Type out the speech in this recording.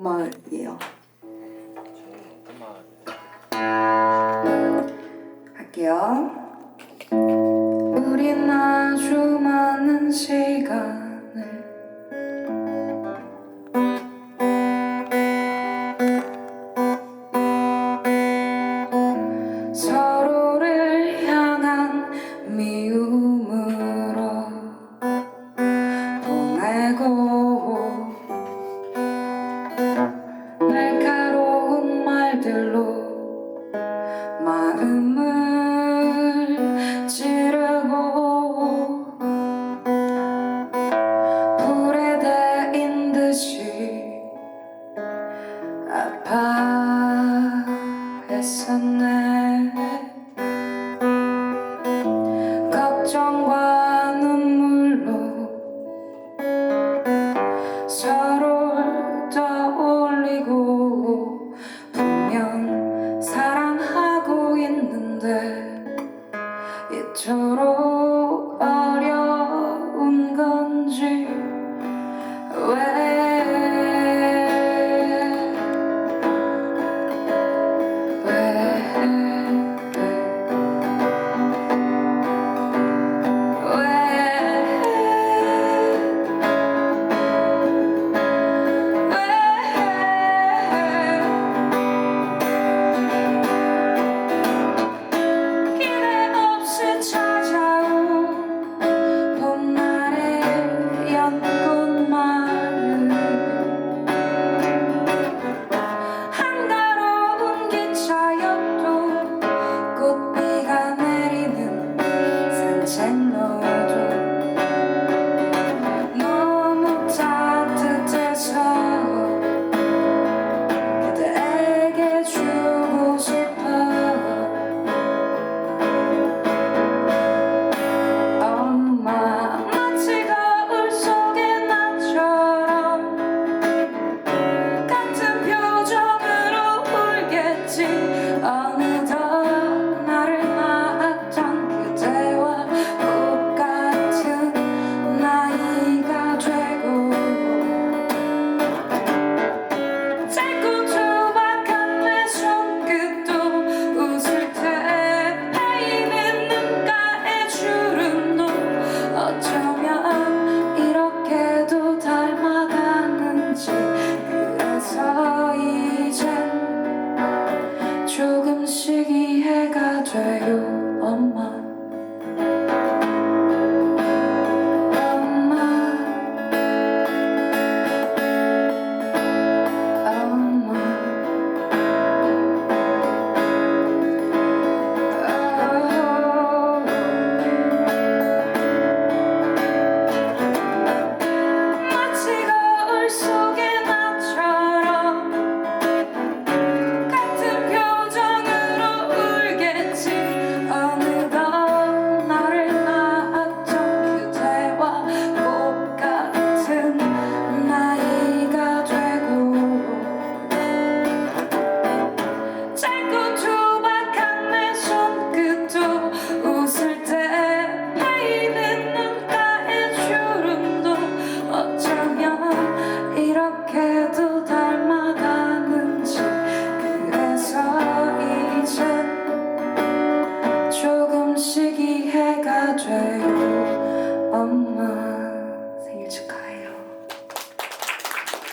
마을이에요. 할게요. 우린 아주 많은 시간 날카로운 말들로 마음을 찌르고 불에 대인 듯이 아파했었네. 걱정과 초록 어려 I know. 해가 돼.